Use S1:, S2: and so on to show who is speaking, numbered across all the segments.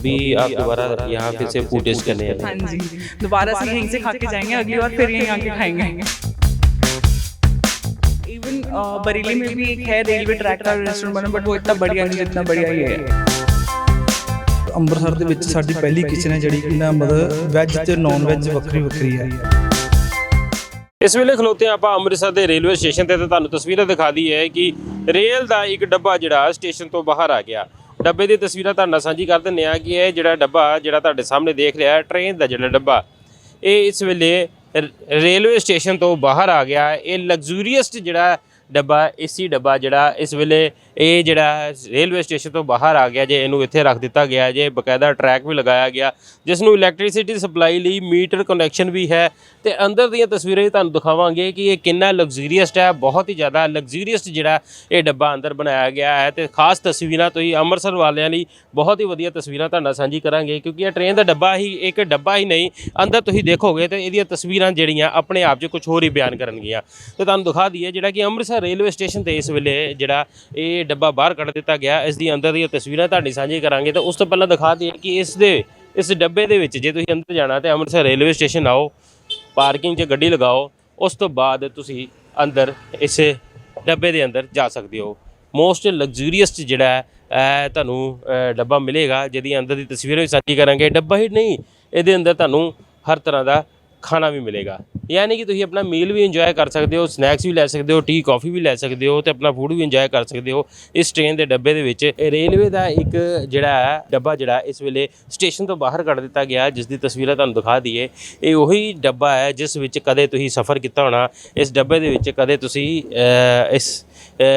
S1: अभी आप दोबारा यहाँ फिर से फूड टेस्ट करने
S2: हाँ
S1: आए
S2: जी दोबारा से यहीं से खा के जाएंगे अगली बार फिर यहीं आके खाएंगे इवन बरेली में भी एक है रेलवे ट्रैक का रेस्टोरेंट बना बट वो इतना बढ़िया नहीं जितना बढ़िया ये है
S3: ਅੰਮ੍ਰਿਤਸਰ ਦੇ ਵਿੱਚ ਸਾਡੀ ਪਹਿਲੀ ਕਿਚਨ ਹੈ ਜਿਹੜੀ ਕਿ ਨਾ ਮਤਲਬ ਵੈਜ ਤੇ ਨਾਨ ਵੈਜ ਵੱਖਰੀ ਵੱਖਰੀ ਹੈ
S1: ਇਸ ਵੇਲੇ ਖਲੋਤੇ ਹਾਂ ਆਪਾਂ ਅੰਮ੍ਰਿਤਸਰ ਦੇ ਰੇਲਵੇ ਸਟੇਸ਼ਨ ਤੇ ਤੇ ਤੁਹਾਨੂੰ ਤਸਵੀਰਾਂ ਦਿਖਾ ਦਈ ਹੈ ਕਿ ਰੇਲ ਦਾ ਇੱਕ ਡੱਬਾ ਜਿਹੜਾ ਸਟੇਸ਼ਨ ਤੋਂ ਬਾਹਰ ਆ ਗਿਆ ਡੱਬੇ ਦੀ ਤਸਵੀਰਾਂ ਤੁਹਾਡੇ ਨਾਲ ਸਾਂਝੀ ਕਰ ਦਿੰਦੇ ਆ ਕਿ ਇਹ ਜਿਹੜਾ ਡੱਬਾ ਜਿਹੜਾ ਤੁਹਾਡੇ ਸਾਹਮਣੇ ਦੇਖ ਰਿਹਾ ਹੈ, ਟ੍ਰੇਨ ਦਾ ਜਿਹੜਾ ਡੱਬਾ, ਇਹ ਇਸ ਵੇਲੇ ਰੇਲਵੇ ਸਟੇਸ਼ਨ ਤੋਂ ਬਾਹਰ ਆ ਗਿਆ ਇਹ ਲਗਜ਼ੂਰੀਅਸਟ ਜਿਹੜਾ ਡੱਬਾ ਏਸੀ ਡੱਬਾ ਜਿਹੜਾ ਇਸ ਵੇਲੇ ਇਹ ਜਿਹੜਾ ਰੇਲਵੇ ਸਟੇਸ਼ਨ ਤੋਂ ਬਾਹਰ ਆ ਗਿਆ ਜੇ ਇਹਨੂੰ ਇੱਥੇ ਰੱਖ ਦਿੱਤਾ ਗਿਆ ਜੇ ਬਕਾਇਦਾ ਟਰੈਕ ਵੀ ਲਗਾਇਆ ਗਿਆ ਜਿਸ ਨੂੰ ਇਲੈਕਟ੍ਰਿਸਿਟੀ ਸਪਲਾਈ ਲਈ ਮੀਟਰ ਕਨੈਕਸ਼ਨ ਵੀ ਹੈ। ਤੇ ਅੰਦਰ ਦੀਆਂ ਤਸਵੀਰਾਂ ਵੀ ਤੁਹਾਨੂੰ ਦਿਖਾਵਾਂਗੇ ਕਿ ਇਹ ਕਿੰਨਾ ਲਗਜ਼ਰੀਅਸਟ ਹੈ, ਬਹੁਤ ਹੀ ਜ਼ਿਆਦਾ ਲਗਜ਼ਰੀਅਸਟ ਜਿਹੜਾ ਇਹ ਡੱਬਾ ਅੰਦਰ ਬਣਾਇਆ ਗਿਆ ਹੈ। ਤੇ ਖਾਸ ਤਸਵੀਰਾਂ ਤੁਸੀਂ ਅੰਮ੍ਰਿਤਸਰ ਵਾਲਿਆਂ ਲਈ ਬਹੁਤ ਹੀ ਵਧੀਆ ਤਸਵੀਰਾਂ ਤੁਹਾਡੇ ਨਾਲ ਸਾਂਝੀ ਕਰਾਂਗੇ, ਕਿਉਂਕਿ ਇਹ ਟ੍ਰੇਨ ਦਾ ਡੱਬਾ ਹੀ, ਇੱਕ ਡੱਬਾ ਹੀ ਨਹੀਂ, ਅੰਦਰ ਤੁਸੀਂ ਦੇਖੋਗੇ ਤੇ ਇਹਦੀਆਂ ਤਸਵੀਰਾਂ ਜਿਹੜੀਆਂ ਆਪਣੇ ਆਪ 'ਚ ਕੁਝ ਹੋਰ ਹੀ ਬਿਆਨ ਕਰਨਗੀਆਂ। ਤੇ ਤੁਹਾਨੂੰ ਦਿਖਾ ਦਈਏ ਜਿਹੜਾ ਕਿ ਅੰਮ੍ਰਿਤਸਰ ਰੇਲਵੇ ਸਟੇਸ਼ਨ ਤੇ ਇਸ ਵੇਲੇ ਜਿਹੜਾ ਇਹ ਡੱਬਾ ਬਾਹਰ ਕੱਢ ਦਿੱਤਾ ਗਿਆ ਇਸ ਦੀ ਅੰਦਰ ਦੀਆਂ ਤਸਵੀਰਾਂ ਤੁਹਾਡੀ ਸਾਂਝੀ ਕਰਾਂਗੇ ਤਾਂ ਉਸ ਤੋਂ ਪਹਿਲਾਂ ਦਿਖਾ ਦਈਏ ਕਿ ਇਸ ਦੇ ਇਸ ਡੱਬੇ ਦੇ ਵਿੱਚ ਜੇ ਤੁਸੀਂ ਅੰਦਰ ਜਾਣਾ ਤੇ ਅੰਮ੍ਰਿਤਸਰ ਰੇਲਵੇ ਸਟੇਸ਼ਨ ਆਓ ਪਾਰਕਿੰਗ 'ਚ ਗੱਡੀ ਲਗਾਓ ਉਸ ਤੋਂ ਬਾਅਦ ਤੁਸੀਂ ਅੰਦਰ ਇਸ ਡੱਬੇ ਦੇ ਅੰਦਰ ਜਾ ਸਕਦੇ ਹੋ। ਮੋਸਟ ਲਗਜ਼ਰੀਅਸਟ ਜਿਹੜਾ ਹੈ, ਤੁਹਾਨੂੰ ਡੱਬਾ ਮਿਲੇਗਾ ਜਿਹਦੀ ਅੰਦਰ ਦੀ ਤਸਵੀਰਾਂ ਵੀ ਸਾਂਝੀ ਕਰਾਂਗੇ। ਡੱਬਾ ਹੀ ਨਹੀਂ ਇਹਦੇ ਅੰਦਰ ਤੁਹਾਨੂੰ ਹਰ ਤਰ੍ਹਾਂ ਦਾ ਖਾਣਾ ਵੀ ਮਿਲੇਗਾ। ਯਾਨੀ ਕਿ ਤੁਸੀਂ ਆਪਣਾ ਮੀਲ ਵੀ ਇੰਜੋਏ ਕਰ ਸਕਦੇ ਹੋ ਸਨੈਕਸ ਵੀ ਲੈ ਸਕਦੇ ਹੋ ਟੀ ਕਾਫੀ ਵੀ ਲੈ ਸਕਦੇ ਹੋ ਤੇ ਆਪਣਾ ਫੂਡ ਵੀ ਇੰਜੋਏ ਕਰ ਸਕਦੇ ਹੋ ਇਸ ਟ੍ਰੇਨ ਦੇ ਡੱਬੇ ਦੇ ਵਿੱਚ। ਇਹ ਰੇਲਵੇ ਦਾ ਇੱਕ ਜਿਹੜਾ ਹੈ, ਡੱਬਾ ਜਿਹੜਾ ਇਸ ਵੇਲੇ ਸਟੇਸ਼ਨ ਤੋਂ ਬਾਹਰ ਕੱਢ ਦਿੱਤਾ ਗਿਆ ਜਿਸ ਦੀ ਤਸਵੀਰਾਂ ਤੁਹਾਨੂੰ ਦਿਖਾ ਦਈਏ। ਇਹ ਉਹੀ ਡੱਬਾ ਹੈ ਜਿਸ ਵਿੱਚ ਕਦੇ ਤੁਸੀਂ ਸਫ਼ਰ ਕੀਤਾ ਹੋਣਾ, ਇਸ ਡੱਬੇ ਦੇ ਵਿੱਚ ਕਦੇ ਤੁਸੀਂ ਇਸ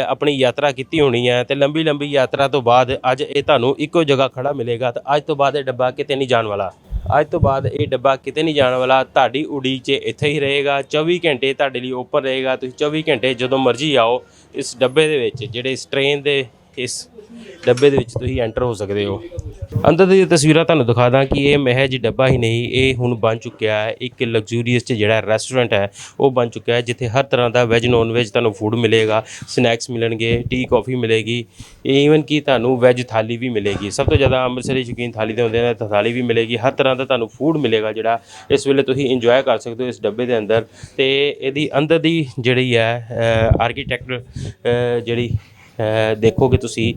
S1: ਆਪਣੀ ਯਾਤਰਾ ਕੀਤੀ ਹੋਣੀ ਹੈ ਤੇ ਲੰਬੀ ਲੰਬੀ ਯਾਤਰਾ ਤੋਂ ਬਾਅਦ ਅੱਜ ਇਹ ਤੁਹਾਨੂੰ ਇੱਕੋ ਜਗ੍ਹਾ ਖੜਾ ਮਿਲੇਗਾ ਤੇ ਅੱਜ ਤੋਂ ਬਾਅਦ ਇਹ ਡੱਬਾ ਕਿਤੇ ਨਹੀਂ ਜਾਣ ਵਾਲਾ। ਅੱਜ ਤੋਂ ਬਾਅਦ ਇਹ ਡੱਬਾ ਕਿਤੇ ਨਹੀਂ ਜਾਣ ਵਾਲਾ। ਤੁਹਾਡੀ ਉਡੀਕ 'ਚ ਇੱਥੇ ਹੀ ਰਹੇਗਾ। 24 ਘੰਟੇ ਤੁਹਾਡੇ ਲਈ ਓਪਨ ਰਹੇਗਾ। ਤੁਸੀਂ 24 ਘੰਟੇ ਜਦੋਂ ਮਰਜ਼ੀ ਆਓ ਇਸ ਡੱਬੇ ਦੇ ਵਿੱਚ, ਜਿਹੜੇ ਇਸ ਟ੍ਰੇਨ ਦੇ ਇਸ ਡੱਬੇ ਦੇ ਵਿੱਚ ਤੁਸੀਂ ਐਂਟਰ ਹੋ ਸਕਦੇ ਹੋ। ਅੰਦਰ ਦੀਆਂ ਤਸਵੀਰਾਂ ਤੁਹਾਨੂੰ ਦਿਖਾ ਦਾਂ ਕਿ ਇਹ ਮਹਿਜ ਡੱਬਾ ਹੀ ਨਹੀਂ, ਇਹ ਹੁਣ ਬਣ ਚੁੱਕਿਆ ਹੈ। ਇੱਕ ਲਗਜ਼ੂਰੀਅਸ ਜਿਹੜਾ ਰੈਸਟੋਰੈਂਟ ਹੈ, ਉਹ ਬਣ ਚੁੱਕਿਆ ਹੈ, ਜਿੱਥੇ ਹਰ ਤਰ੍ਹਾਂ ਦਾ ਵੈਜ ਨੌਨ ਵੈਜ ਤੁਹਾਨੂੰ ਫੂਡ ਮਿਲੇਗਾ। ਸਨੈਕਸ ਮਿਲਣਗੇ ਟੀ ਕਾਫੀ ਮਿਲੇਗੀ। ਈਵਨ ਕਿ ਤੁਹਾਨੂੰ ਵੈਜ ਥਾਲੀ ਵੀ ਮਿਲੇਗੀ। ਸਭ ਤੋਂ ਜ਼ਿਆਦਾ ਅੰਮ੍ਰਿਤਸਰੀ ਸ਼ੌਕੀਨ ਥਾਲੀ ਦੇ ਹੁੰਦੇ ਨੇ ਥਾਲੀ ਵੀ ਮਿਲੇਗੀ। ਹਰ ਤਰ੍ਹਾਂ ਦਾ ਤੁਹਾਨੂੰ ਫੂਡ ਮਿਲੇਗਾ ਜਿਹੜਾ ਇਸ ਵੇਲੇ ਤੁਸੀਂ ਇੰਜੋਏ ਕਰ ਸਕਦੇ ਹੋ ਇਸ ਡੱਬੇ ਦੇ ਅੰਦਰ। ਤੇ ਇਹਦੀ ਅੰਦਰ ਦੀ ਜਿਹੜੀ ਹੈ ਆਰਕੀਟੈਕਟ ਜਿਹੜੀ ਦੇਖੋਗੇ ਤੁਸੀਂ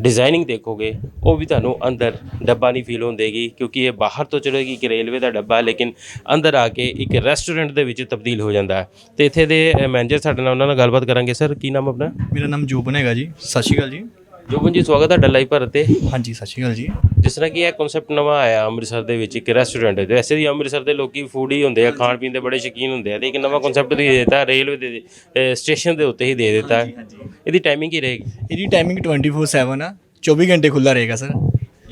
S1: ਡਿਜ਼ਾਈਨਿੰਗ ਦੇਖੋਗੇ, ਉਹ ਵੀ ਤੁਹਾਨੂੰ ਅੰਦਰ ਡੱਬਾ ਨਹੀਂ ਫੀਲ ਹੁੰਦੇਗੀ ਕਿਉਂਕਿ ਇਹ ਬਾਹਰ ਤੋਂ ਚਲੇਗੀ ਇੱਕ ਰੇਲਵੇ ਦਾ ਡੱਬਾ, ਲੇਕਿਨ ਅੰਦਰ ਆ ਕੇ ਇੱਕ ਰੈਸਟੋਰੈਂਟ ਦੇ ਵਿੱਚ ਤਬਦੀਲ ਹੋ ਜਾਂਦਾ ਹੈ। ਤੇ ਇੱਥੇ ਦੇ ਮੈਨੇਜਰ ਸਾਡੇ ਨਾਲ, ਉਹਨਾਂ ਨਾਲ ਗੱਲਬਾਤ ਕਰਾਂਗੇ। ਸਰ ਕੀ ਨਾਮ ਆਪਣਾ?
S4: ਮੇਰਾ ਨਾਮ ਜੋਬਨ ਹੈਗਾ ਜੀ। ਸਤਿ ਸ਼੍ਰੀ ਅਕਾਲ ਜੀ।
S1: ਜੋਬਨ ਜੀ ਸਵਾਗਤ ਹੈ ਡੱਲਾਈ ਭਾਰਤ ਤੇ।
S4: ਹਾਂਜੀ ਸਤਿ ਸ਼੍ਰੀ ਅਕਾਲ ਜੀ।
S1: ਜਿਸ ਤਰ੍ਹਾਂ ਕਿ ਇਹ ਕਨਸੈਪਟ ਨਵਾਂ ਆਇਆ ਅੰਮ੍ਰਿਤਸਰ ਦੇ ਵਿੱਚ ਇੱਕ ਰੈਸਟੋਰੈਂਟ ਹੈ। ਤੇ ਵੈਸੇ ਵੀ ਅੰਮ੍ਰਿਤਸਰ ਦੇ ਲੋਕੀ ਫੂਡ ਹੀ ਹੁੰਦੇ ਆ ਖਾਣ ਪੀਣ ਦੇ ਬੜੇ ਸ਼ੌਕੀਨ ਹੁੰਦੇ ਆ। ਤੇ ਇੱਕ ਨਵਾਂ ਕਨਸੈਪਟ ਤੁਸੀਂ ਦੇ ਦਿੱਤਾ ਰੇਲਵੇ ਦੇ ਸਟੇਸ਼ਨ ਦੇ ਉੱਤੇ ਹੀ ਦੇ ਦਿੱਤਾ। ਇਹਦੀ ਟਾਈਮਿੰਗ ਕੀ ਰਹੇਗੀ?
S4: ਇਹਦੀ ਟਾਈਮਿੰਗ 24/7 ਆ। 24 ਘੰਟੇ ਖੁੱਲਾ ਰਹੇਗਾ ਸਰ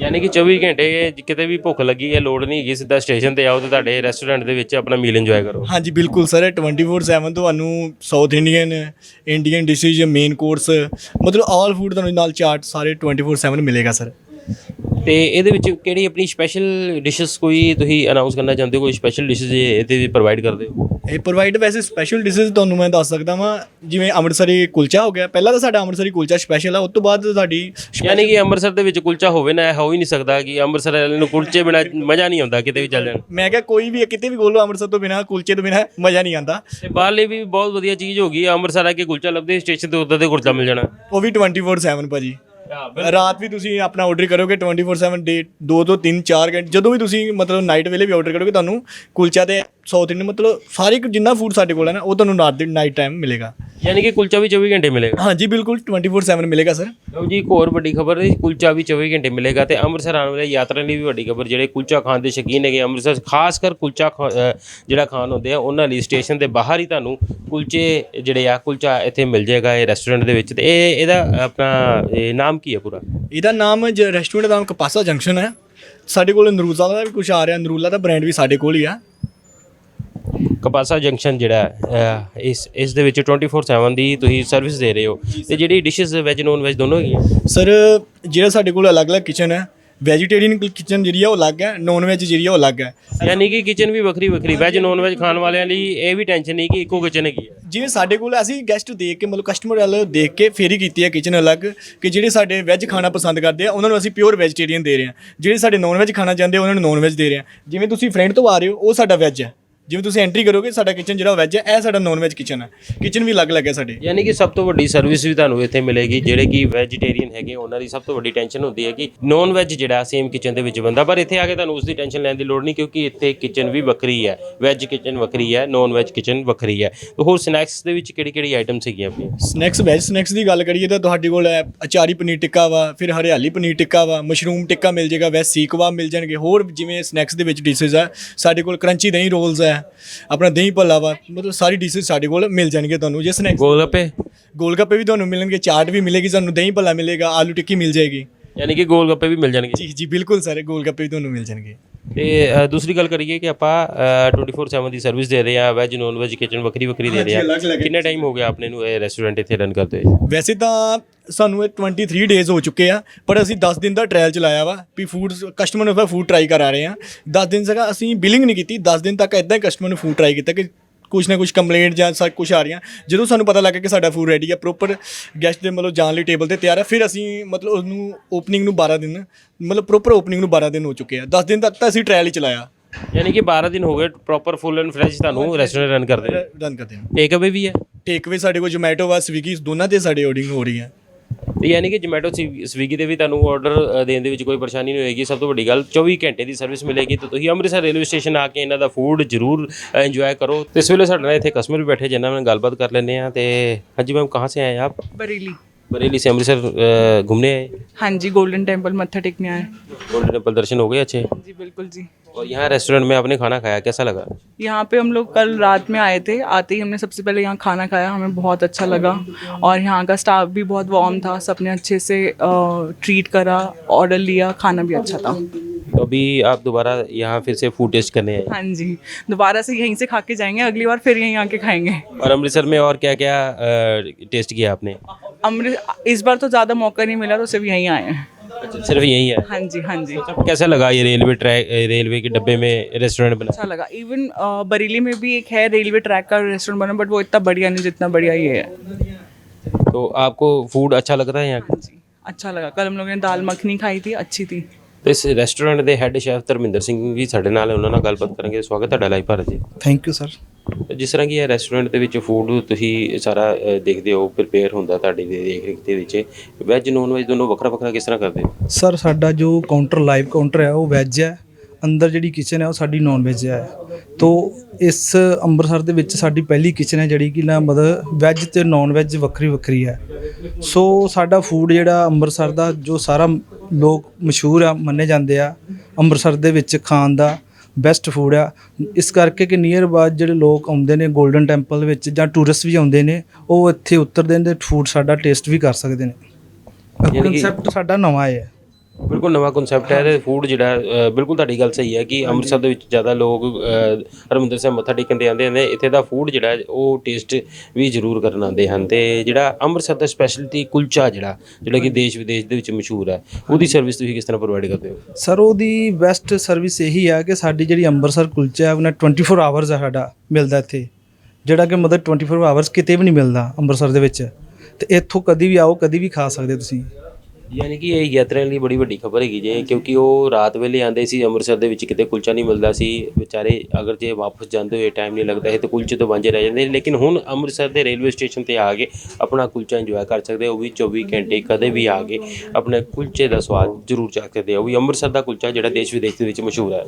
S1: ਯਾਨੀ ਕਿ 24 ਘੰਟੇ ਕਿਤੇ ਵੀ ਭੁੱਖ ਲੱਗੀ ਹੈ ਲੋੜ ਨਹੀਂ ਹੈਗੀ, ਸਿੱਧਾ ਸਟੇਸ਼ਨ ਤੇ ਆਓ ਤੇ ਤੁਹਾਡੇ ਰੈਸਟੋਰੈਂਟ ਦੇ ਵਿੱਚ ਆਪਣਾ ਮੀਲ ਇੰਜੋਏ ਕਰੋ।
S4: ਹਾਂਜੀ, ਬਿਲਕੁਲ ਸਰ 24/7 ਤੁਹਾਨੂੰ South Indian Indian dishes main course ਮਤਲਬ ਆਲ ਫੂਡ ਤੁਹਾਨੂੰ ਨਾਲ ਚਾਰਟ ਸਾਰੇ 24/7 ਮਿਲੇਗਾ, ਸਰ।
S1: ਤੇ ਇਹਦੇ ਵਿੱਚ ਕਿਹੜੀ ਆਪਣੀ ਸਪੈਸ਼ਲ ਡਿਸ਼ਸ ਕੋਈ ਤੁਸੀਂ ਅਨਾਉਂਸ ਕਰਨਾ ਚਾਹੁੰਦੇ ਹੋ? ਕੋਈ ਸਪੈਸ਼ਲ ਡਿਸ਼ਸ ਇਹਦੇ ਪ੍ਰੋਵਾਈਡ ਕਰਦੇ ਹੋ?
S4: ਇਹ ਪ੍ਰੋਵਾਈਡ ਵੈਸੇ ਸਪੈਸ਼ਲ ਡਿਸ਼ਿਜ਼ ਤੁਹਾਨੂੰ ਮੈਂ ਦੱਸ ਸਕਦਾ ਵਾਂ ਜਿਵੇਂ ਅੰਮ੍ਰਿਤਸਰੀ ਕੁਲਚਾ ਹੋ ਗਿਆ। ਪਹਿਲਾਂ ਤਾਂ ਸਾਡਾ ਅੰਮ੍ਰਿਤਸਰੀ ਕੁਲਚਾ ਸਪੈਸ਼ਲ ਆ ਉਸ ਤੋਂ ਬਾਅਦ ਸਾਡੀ
S1: ਯਾਨੀ ਕਿ ਅੰਮ੍ਰਿਤਸਰ ਦੇ ਵਿੱਚ ਕੁਲਚਾ ਹੋਵੇ ਨਾ ਇਹ ਹੋ ਹੀ ਨਹੀਂ ਸਕਦਾ ਕਿ ਅੰਮ੍ਰਿਤਸਰ ਵਾਲੇ ਨੂੰ ਕੁਲਚੇ ਬਿਨਾ ਮਜ਼ਾ ਨਹੀਂ ਆਉਂਦਾ ਕਿਤੇ ਵੀ ਚੱਲ ਜਾਣ
S4: ਮੈਂ ਕਿਹਾ ਕੋਈ ਵੀ ਕਿਤੇ ਵੀ ਬੋਲੋ ਅੰਮ੍ਰਿਤਸਰ ਤੋਂ ਬਿਨਾ ਕੁਲਚੇ ਤੋਂ ਬਿਨਾ ਮਜ਼ਾ ਨਹੀਂ ਆਉਂਦਾ।
S1: ਤੇ ਬਾਹਰਲੇ ਵੀ ਬਹੁਤ ਵਧੀਆ ਚੀਜ਼ ਹੋ ਗਈ ਅੰਮ੍ਰਿਤਸਰ ਆ ਕੇ ਕੁਲਚਾ ਲੱਭਦੇ ਸਟੇਸ਼ਨ ਤੇ ਉੱਧਰ ਦੇ ਕੁਲਚਾ ਮਿਲ ਜਾਣਾ।
S4: ਉਹ ਵੀ 24/7 ਭਾਜੀ। ਰਾਤ ਵੀ ਤੁਸੀਂ ਆਪਣਾ ਆਰਡਰ ਕਰੋਗੇ 24/7 ਡੇ 2 ਤੋਂ 3 4 ਘੰਟੇ, ਜਦੋਂ ਵੀ ਤੁਸੀਂ ਮਤਲਬ ਨਾਈਟ ਵੇਲੇ ਵੀ ਆਰਡਰ ਕਰੋਗੇ, ਤੁਹਾਨੂੰ ਕੁਲਚਾ ਤੇ ਸਾਊਥ ਇੰਡੀਅਨ ਮਤਲਬ ਸਾਰੇ ਜਿੰਨਾ ਫੂਡ ਸਾਡੇ ਕੋਲ ਹੈ ਨਾ ਉਹ ਤੁਹਾਨੂੰ ਰਾਤ ਦੇ ਨਾਈਟ ਟਾਈਮ ਮਿਲੇਗਾ।
S1: ਯਾਨੀ ਕਿ ਕੁਲਚਾ ਵੀ 24 ਘੰਟੇ ਮਿਲੇਗਾ?
S4: ਹਾਂਜੀ ਬਿਲਕੁਲ 24/7 ਮਿਲੇਗਾ ਸਰ
S1: ਲਓ ਜੀ ਇੱਕ ਹੋਰ ਵੱਡੀ ਖਬਰ ਹੈ ਕੁਲਚਾ ਵੀ 24 ਘੰਟੇ ਮਿਲੇਗਾ ਤੇ ਅੰਮ੍ਰਿਤਸਰ ਆਉਣ ਵਾਲੇ ਯਾਤਰਾ ਲਈ ਵੀ ਵੱਡੀ ਖਬਰ ਜਿਹੜੇ ਕੁਲਚਾ ਖਾਣ ਦੇ ਸ਼ੌਕੀਨ ਹੈਗੇ ਅੰਮ੍ਰਿਤਸਰ ਖਾਸ ਕਰ ਕੁਲਚਾ ਜਿਹੜਾ ਖਾਣ ਹੁੰਦੇ ਆ ਉਹਨਾਂ ਲਈ ਸਟੇਸ਼ਨ ਦੇ ਬਾਹਰ ਹੀ ਤੁਹਾਨੂੰ ਕੁਲਚੇ ਜਿਹੜੇ ਆ ਕੁਲਚਾ ਇੱਥੇ ਮਿਲ ਜਾਏਗਾ ਇਹ ਰੈਸਟੋਰੈਂਟ ਦੇ ਵਿੱਚ ਤੇ ਇਹ ਇਹਦਾ ਆਪਣਾ ਇਹ ਨਾਮ ਕੀ ਹੈ ਪੂਰਾ?
S4: ਇਹਦਾ ਨਾਮ ਜ ਰੈਸਟੋਰੈਂਟ ਦਾ ਨਾਮ ਕਪਾਸਾ ਜੰਕਸ਼ਨ ਹੈ। ਸਾਡੇ ਕੋਲ ਨਰੂਲਾ ਦਾ ਵੀ ਕੁਝ ਆ ਰਿਹਾ ਨਰੂਲਾ ਦਾ ਬ੍ਰਾਂਡ ਵੀ ਸਾਡੇ ਕੋਲ ਹੀ ਆ।
S1: ਕਪਾਸਾ ਜੰਕਸ਼ਨ ਜਿਹੜਾ ਇਸ ਇਸ ਦੇ ਵਿੱਚ 24/7 ਦੀ ਤੁਸੀਂ ਸਰਵਿਸ ਦੇ ਰਹੇ ਹੋ। ਤੇ ਜਿਹੜੀ ਡਿਸ਼ਸ ਵੈਜ ਨੌਨ ਵੈਜ ਦੋਨੋਂ ਹੈਗੀਆਂ?
S4: ਸਰ ਜਿਹੜਾ ਸਾਡੇ ਕੋਲ ਅਲੱਗ-ਅਲੱਗ ਕਿਚਨ ਹੈ ਵੈਜੀਟੇਰੀਅਨ ਕਿਚਨ ਜਿਹੜੀ ਆ ਉਹ ਅਲੱਗ ਹੈ ਨੌਨ ਵੈਜ ਜਿਹੜੀ ਆ ਉਹ ਅਲੱਗ ਹੈ।
S1: ਯਾਨੀ ਕਿ ਕਿਚਨ ਵੀ ਵੱਖਰੀ ਵੱਖਰੀ ਵੈਜ ਨੌਨ ਵੈਜ ਖਾਣ ਵਾਲਿਆਂ ਲਈ ਇਹ ਵੀ ਟੈਨਸ਼ਨ ਨਹੀਂ ਕਿ ਇੱਕੋ ਕਿਚਨ ਹੈਗੀ ਹੈ।
S4: ਜਿਵੇਂ ਸਾਡੇ ਕੋਲ ਅਸੀਂ ਗੈਸਟ ਦੇਖ ਕੇ ਮਤਲਬ ਕਸਟਮਰ ਵੱਲ ਦੇਖ ਕੇ ਫੇਰ ਹੀ ਕੀਤੀ ਹੈ ਕਿਚਨ ਅਲੱਗ ਕਿ ਜਿਹੜੇ ਸਾਡੇ ਵੈਜ ਖਾਣਾ ਪਸੰਦ ਕਰਦੇ ਆ ਉਹਨਾਂ ਨੂੰ ਅਸੀਂ ਪਿਓਰ ਵੈਜੀਟੇਰੀਅਨ ਦੇ ਰਹੇ ਹਾਂ। ਜਿਹੜੇ ਸਾਡੇ ਨੌਨ ਵੈਜ ਖਾਣਾ ਚਾਹੁੰਦੇ ਆ ਉਹਨਾਂ ਨੂੰ ਨੌਨ ਵੈਜ ਦੇ ਰਹੇ ਹਾਂ। ਜਿਵੇਂ ਤੁਸੀਂ ਫਰੈਂਡ ਤੋਂ ਆ ਰਹੇ ਹੋ ਉਹ ਸਾਡਾ ਵੈਜ ਹੈ। ਜਿਵੇਂ ਤੁਸੀਂ ਐਂਟਰੀ ਕਰੋਗੇ ਸਾਡਾ ਕਿਚਨ ਜਿਹੜਾ ਵੈਜ ਹੈ ਇਹ ਸਾਡਾ ਨੌਨ ਵੈਜ ਕਿਚਨ ਹੈ। ਕਿਚਨ ਵੀ ਅਲੱਗ ਅਲੱਗ ਹੈ ਸਾਡੇ।
S1: ਯਾਨੀ ਕਿ ਸਭ ਤੋਂ ਵੱਡੀ ਸਰਵਿਸ ਵੀ ਤੁਹਾਨੂੰ ਇੱਥੇ ਮਿਲੇਗੀ ਜਿਹੜੇ ਕਿ ਵੈਜੀਟੇਰੀਅਨ ਹੈਗੇ ਉਹਨਾਂ ਦੀ ਸਭ ਤੋਂ ਵੱਡੀ ਟੈਨਸ਼ਨ ਹੁੰਦੀ ਹੈ ਕਿ ਨੌਨ ਵੈਜ ਜਿਹੜਾ ਸੇਮ ਕਿਚਨ ਦੇ ਵਿੱਚ ਬੰਦਾ ਪਰ ਇੱਥੇ ਆ ਕੇ ਤੁਹਾਨੂੰ ਉਸ ਦੀ ਟੈਨਸ਼ਨ ਲੈਣ ਦੀ ਲੋੜ ਨਹੀਂ ਕਿਉਂਕਿ ਇੱਥੇ ਕਿਚਨ ਵੀ ਵੱਖਰੀ ਹੈ। ਵੈਜ ਕਿਚਨ ਵੱਖਰੀ ਹੈ ਨੌਨ ਵੈਜ ਕਿਚਨ ਵੱਖਰੀ ਹੈ। ਤੇ ਹੋਰ ਸਨੈਕਸ ਦੇ ਵਿੱਚ ਕਿਹੜੀ ਕਿਹੜੀ ਆਈਟਮਸ ਹੈਗੀਆਂ ਆਪਣੀਆਂ?
S4: ਸਨੈਕਸ ਵੈਜ ਸਨੈਕਸ ਦੀ ਗੱਲ ਕਰੀਏ ਤਾਂ ਤੁਹਾਡੇ ਕੋਲ ਹੈ ਅਚਾਰੀ ਪਨੀਰ ਟਿੱਕਾ ਵਾ ਫਿਰ ਹਰਿਆਲੀ ਪਨੀਰ ਟਿੱਕਾ ਵਾ ਮਸ਼ਰੂਮ ਟਿੱਕਾ ਮਿਲ ਜਾਏਗਾ ਵੈਜ ਸੀਕ ਕਬਾਬ ਮਿਲ ਜਾਣਗੇ। ਹੋਰ ਜਿਵੇਂ ਸਨੈਕਸ ਦੇ ਵਿੱਚ ਡਿਸ਼ਸ ਆ ਸਾਡੇ ਕੋਲ ਕਰੰਚੀ ਦਹੀਂ ਰੋਲਸ ਹੈ ਆਪਣਾ ਦਹੀਂ ਭੱਲਾ ਵਾ ਮਤਲਬ ਸਾਰੀ ਡਿਸ਼ਸ ਸਾਡੇ ਕੋਲ ਮਿਲ ਜਾਣਗੇ ਤੁਹਾਨੂੰ ਜੇ ਸਨੈਕਸ
S1: ਗੋਲ ਗੱਪੇ
S4: ਗੋਲ ਗੱਪੇ ਵੀ ਤੁਹਾਨੂੰ ਮਿਲਣਗੇ ਚਾਟ ਵੀ ਮਿਲੇਗੀ ਤੁਹਾਨੂੰ ਦਹੀਂ ਭੱਲਾ ਮਿਲੇਗਾ ਆਲੂ ਟਿੱਕੀ ਮਿਲ ਜਾਏਗੀ।
S1: ਯਾਨੀ ਕਿ ਗੋਲ ਗੱਪੇ ਵੀ ਮਿਲ ਜਾਣਗੇ।
S4: ਜੀ ਜੀ ਬਿਲਕੁਲ ਸਾਰੇ ਗੋਲ ਗੱਪੇ ਵੀ ਤੁਹਾਨੂੰ ਮਿਲ ਜਾਣਗੇ।
S1: ਤੇ ਦੂਸਰੀ ਗੱਲ ਕਰੀਏ ਕਿ ਆਪਾਂ ਅ, 24/7 ਦੀ ਸਰਵਿਸ ਦੇ ਰਹੇ ਆ ਵੈਜ ਨੌਨ ਵੈਜ ਕਿਚਨ ਵੱਖਰੀ ਵੱਖਰੀ ਦੇ ਰਹੇ ਆ। ਕਿੰਨਾ ਟਾਈਮ ਹੋ ਗਿਆ ਆਪਣੇ ਨੂੰ ਇਹ ਰੈਸਟੋਰੈਂਟ ਇੱਥੇ ਰਨ ਕਰਦੇ
S4: ਵੈਸੇ ਤਾਂ ਸਾਨੂੰ ਇਹ 23 ਡੇਜ਼ ਹੋ ਚੁੱਕੇ ਆ ਪਰ ਅਸੀਂ 10 ਦਿਨ ਦਾ ਟ੍ਰਾਇਲ ਚਲਾਇਆ ਵਾ ਵੀ ਫੂਡ ਕਸਟਮਰ ਨੂੰ ਫੂਡ ਟਰਾਈ ਕਰਾ ਰਹੇ ਆ 10 ਦਿਨ ਤੱਕ ਅਸੀਂ ਬਿਲਿੰਗ ਨਹੀਂ ਕੀਤੀ 10 ਦਿਨ ਤੱਕ ਇਦਾਂ ਹੀ ਕਸਟਮਰ ਨੂੰ ਫੂਡ ਟਰਾਈ ਕੀਤਾ ਕਿ ਕੁਛ ਨਾ ਕੁਛ ਕੰਪਲੇਂਟ ਜਾਂ ਸਭ ਕੁਛ ਆ ਰਹੀਆਂ। ਜਦੋਂ ਸਾਨੂੰ ਪਤਾ ਲੱਗਾ ਕਿ ਸਾਡਾ ਫੂਡ ਰੈਡੀ ਆ ਪ੍ਰੋਪਰ ਗੈਸਟ ਦੇ ਮਤਲਬ ਜਾਣ ਲਈ ਟੇਬਲ ਤੇ ਤਿਆਰ ਆ ਫਿਰ ਅਸੀਂ ਮਤਲਬ ਉਹਨੂੰ ਓਪਨਿੰਗ ਨੂੰ 12 ਦਿਨ ਮਤਲਬ ਪ੍ਰੋਪਰ ਓਪਨਿੰਗ ਨੂੰ 12 ਦਿਨ ਹੋ ਚੁੱਕੇ ਆ। 10 ਦਿਨ ਤੱਕ ਤਾਂ ਅਸੀਂ ਟ੍ਰਾਇਲ ਹੀ ਚਲਾਇਆ।
S1: ਯਾਨੀ ਕਿ 12 ਦਿਨ ਹੋ ਗਏ ਪ੍ਰੋਪਰ ਫੁੱਲ ਐਂਡ ਫਰੈਸ਼ ਤੁਹਾਨੂੰ ਰੈਸਟੋਰੈਂਟ ਰਨ ਕਰਦੇ
S4: ਰਨ ਕਰਦੇ ਹਾਂ
S1: ਟੇਕ ਅਵੇ ਵੀ ਹੈ?
S4: ਟੇਕਵੇ ਸਾਡੇ ਕੋਲ ਜੋਮੈਟੋ ਵਾ ਸਵੀਗੀ ਦੋਨਾਂ ਤੇ ਸਾਡੇ ਆਰਡਰਿੰਗ ਹੋ ਰਹੀ ਹੈ
S1: ਤੇ ਯਾਨੀ ਕਿ ਜੋਮੈਟੋ ਸਵੀਗੀ ਤੇ ਵੀ ਤੁਹਾਨੂੰ ਆਰਡਰ ਦੇਣ ਦੇ ਵਿੱਚ ਕੋਈ ਪਰੇਸ਼ਾਨੀ ਨਹੀਂ ਹੋਏਗੀ ਸਭ ਤੋਂ ਵੱਡੀ ਗੱਲ 24 ਘੰਟੇ ਦੀ ਸਰਵਿਸ ਮਿਲੇਗੀ ਤਾਂ ਤੁਸੀਂ ਅੰਮ੍ਰਿਤਸਰ ਰੇਲਵੇ ਸਟੇਸ਼ਨ ਆ ਕੇ ਇਹਨਾਂ ਦਾ ਫੂਡ ਜ਼ਰੂਰ ਇੰਜੋਏ ਕਰੋ ਤੇ ਇਸ ਵੇਲੇ ਸਾਡੇ ਨਾਲ ਇੱਥੇ ਕਸਟਮਰ ਵੀ ਬੈਠੇ ਜਿਨ੍ਹਾਂ ਨਾਲ ਗੱਲਬਾਤ ਕਰ ਲੈਂਦੇ ਆ ਤੇ ਹਾਂਜੀ ਮੈਮ ਕਹਾਂ ਸੇ ਆਏ ਆਪ
S2: बरेली
S1: बरेली से अमृतसर अ, घूमने आए
S2: हाँ जी गोल्डन टेम्पल मत्था टेकने आए
S1: गोल्डन टेम्पल दर्शन हो गए अच्छे
S2: जी बिल्कुल जी
S1: और यहाँ रेस्टोरेंट में आपने खाना खाया कैसा लगा
S2: यहाँ पे हम लोग कल रात में आए थे आते ही हमने सबसे पहले यहाँ खाना खाया हमें बहुत अच्छा लगा। और यहाँ का स्टाफ भी बहुत वार्म था सबने अच्छे से ट्रीट करा ऑर्डर लिया खाना भी अच्छा था।
S1: तो अभी आप दोबारा यहाँ फिर से फ़ूड टेस्ट करने आए?
S2: हाँ जी दोबारा से यहीं से खा के जाएँगे अगली बार फिर यहीं आके खाएँगे।
S1: और अमृतसर में और क्या क्या टेस्ट किया आपने?
S2: अमृत इस बार तो ज़्यादा मौका नहीं मिला तो सिर्फ़ यहीं आए हैं।
S1: अच्छा सिर्फ़ यही है?
S2: हाँ जी हाँ जी।
S1: तो कैसा लगा ये रेलवे ट्रैक रेलवे के डब्बे में रेस्टोरेंट बना?
S2: अच्छा लगा। इवन बरेली में भी एक है रेलवे ट्रैक का रेस्टोरेंट बना बट वो इतना बढ़िया नहीं जितना बढ़िया ये है।
S1: तो आपको फ़ूड अच्छा लग रहा है यहाँ?
S2: हाँ अच्छा लगा। कल हम लोगों ने दाल मखनी खाई थी अच्छी थी।
S1: ਤੇ ਇਸ ਰੈਸਟੋਰੈਂਟ ਦੇ ਹੈੱਡ ਸ਼ੈਫ ਧਰਮਿੰਦਰ ਸਿੰਘ ਵੀ ਸਾਡੇ ਨਾਲ ਉਹਨਾਂ ਨਾਲ ਗੱਲਬਾਤ ਕਰਾਂਗੇ। ਸਵਾਗਤ ਤੁਹਾਡਾ ਲਾਈਵ ਭਾਰਤ ਜੀ।
S3: ਥੈਂਕ ਯੂ ਸਰ
S1: ਜਿਸ ਤਰ੍ਹਾਂ ਕਿ ਇਹ ਰੈਸਟੋਰੈਂਟ ਦੇ ਵਿੱਚ ਫੂਡ ਤੁਸੀਂ ਸਾਰਾ ਅ, ਦੇਖਦੇ ਹੋ ਪ੍ਰਿਪੇਅਰ ਹੁੰਦਾ ਤੁਹਾਡੀ ਦੇ ਦੇਖ ਰੇਖ ਦੇ ਵਿੱਚ। ਵੈਜ ਨੌਨ ਵੈਜ ਦੋਨੋਂ ਵੱਖਰਾ ਵੱਖਰਾ ਕਿਸ ਤਰ੍ਹਾਂ ਕਰਦੇ ਹੋ?
S3: ਸਰ ਸਾਡਾ ਜੋ ਕਾਊਂਟਰ ਲਾਈਵ ਕਾਊਂਟਰ ਹੈ ਉਹ ਵੈਜ ਹੈ। ਅੰਦਰ ਜਿਹੜੀ ਕਿਚਨ ਹੈ ਉਹ ਸਾਡੀ ਨਾਨ ਵੈਜ ਹੈ। ਤੋਂ ਇਸ ਅੰਮ੍ਰਿਤਸਰ ਦੇ ਵਿੱਚ ਸਾਡੀ ਪਹਿਲੀ ਕਿਚਨ ਹੈ ਜਿਹੜੀ ਕਿ ਨਾ ਮਤਲਬ ਵੈਜ ਤੇ ਨਾਨ ਵੈਜ ਵੱਖਰੀ ਵੱਖਰੀ ਹੈ। ਸੋ ਸਾਡਾ ਫੂਡ ਜਿਹੜਾ ਅੰਮ੍ਰਿਤਸਰ ਦਾ ਜੋ ਸਾਰਾ ਲੋਕ ਮਸ਼ਹੂਰ ਆ ਮੰਨੇ ਜਾਂਦੇ ਆ ਅੰਮ੍ਰਿਤਸਰ ਦੇ ਵਿੱਚ ਖਾਣ ਦਾ ਬੈਸਟ ਫੂਡ ਆ। ਇਸ ਕਰਕੇ ਕਿ ਨੀਅਰ ਬਾਅਦ ਜਿਹੜੇ ਲੋਕ ਆਉਂਦੇ ਨੇ 골ਡਨ ਟੈਂਪਲ ਵਿੱਚ ਜਾਂ ਟੂਰਿਸਟ ਵੀ ਆਉਂਦੇ ਨੇ ਉਹ ਇੱਥੇ ਉਤਰਦੇ ਨੇ ਫੂਡ ਸਾਡਾ ਟੇਸਟ ਵੀ ਕਰ ਸਕਦੇ ਨੇ। ਕਨਸੈਪਟ ਸਾਡਾ ਨਵਾਂ ਹੈ।
S1: ਬਿਲਕੁਲ ਨਵਾਂ ਕਨਸੈਪਟ ਹੈ ਫੂਡ ਜਿਹੜਾ ਅ, ਬਿਲਕੁਲ ਤੁਹਾਡੀ ਗੱਲ ਸਹੀ ਹੈ ਕਿ ਅੰਮ੍ਰਿਤਸਰ ਦੇ ਵਿੱਚ ਜ਼ਿਆਦਾ ਲੋਕ ਅ, ਹਰਿਮੰਦਰ ਸਾਹਿਬ ਮੱਥਾ ਟੇਕਣ ਦੇ ਆਉਂਦੇ ਨੇ ਇੱਥੇ ਦਾ ਫੂਡ ਜਿਹੜਾ ਹੈ, ਉਹ ਟੇਸਟ ਵੀ ਜ਼ਰੂਰ ਕਰਨ ਆਉਂਦੇ ਹਨ ਤੇ ਜਿਹੜਾ ਅੰਮ੍ਰਿਤਸਰ ਦਾ ਸਪੈਸ਼ਲਿਟੀ ਕੁਲਚਾ ਜਿਹੜਾ ਜਿਹੜਾ ਕਿ ਦੇਸ਼ ਵਿਦੇਸ਼ ਦੇ ਵਿੱਚ ਮਸ਼ਹੂਰ ਹੈ ਉਹਦੀ ਸਰਵਿਸ ਤੁਸੀਂ ਕਿਸ ਤਰ੍ਹਾਂ ਪ੍ਰੋਵਾਈਡ ਕਰਦੇ ਹੋ?
S3: ਸਰ ਉਹਦੀ ਬੈਸਟ ਸਰਵਿਸ ਇਹੀ ਹੈ ਕਿ ਸਾਡੀ ਜਿਹੜੀ ਅੰਮ੍ਰਿਤਸਰ ਕੁਲਚਾ ਹੈ ਉਹਨਾਂ 24 ਆਵਰਸ ਆ ਸਾਡਾ ਮਿਲਦਾ ਇੱਥੇ। ਜਿਹੜਾ ਕਿ ਮਤਲਬ 24 ਆਵਰਸ ਕਿਤੇ ਵੀ ਨਹੀਂ ਮਿਲਦਾ ਅੰਮ੍ਰਿਤਸਰ ਦੇ ਵਿੱਚ। ਤੇ ਇੱਥੋਂ ਕਦੀ ਵੀ ਆਓ ਕਦੀ ਵੀ ਖਾ ਸਕਦੇ ਤੁਸੀਂ।
S1: ਯਾਨੀ ਕਿ ਇਹ ਯਾਤਰੀਆਂ ਲਈ ਬੜੀ ਵੱਡੀ ਖਬਰ ਹੈਗੀ ਜੇ, ਕਿਉਂਕਿ ਉਹ ਰਾਤ ਵੇਲੇ ਆਉਂਦੇ ਸੀ, ਅੰਮ੍ਰਿਤਸਰ ਦੇ ਵਿੱਚ ਕਿਤੇ ਕੁਲਚਾ ਨਹੀਂ ਮਿਲਦਾ ਸੀ। ਵਿਚਾਰੇ ਅਗਰ ਜੇ ਵਾਪਸ ਜਾਂਦੇ ਹੋਏ ਟਾਈਮ ਨਹੀਂ ਲੱਗਦਾ ਸੀ, ਤੇ ਕੁਲਚੇ ਤੋਂ ਵਾਂਝੇ ਰਹਿ ਜਾਂਦੇ ਲੇਕਿਨ ਹੁਣ ਅੰਮ੍ਰਿਤਸਰ ਦੇ ਰੇਲਵੇ ਸਟੇਸ਼ਨ ਤੇ ਆ ਕੇ ਆਪਣਾ ਕੁਲਚਾ ਇੰਜੋਏ ਕਰ ਸਕਦੇ ਉਹ ਵੀ 24 ਘੰਟੇ ਕਦੇ ਵੀ ਆ ਕੇ ਆਪਣੇ ਕੁਲਚੇ ਦਾ ਸਵਾਦ ਜ਼ਰੂਰ ਚੱਖ ਸਕਦੇ ਹੋ। ਉਹ ਵੀ ਅੰਮ੍ਰਿਤਸਰ ਦਾ ਕੁਲਚਾ ਜਿਹੜਾ ਦੇਸ਼ ਵਿਦੇਸ਼ ਦੇ ਵਿੱਚ ਮਸ਼ਹੂਰ ਹੈ।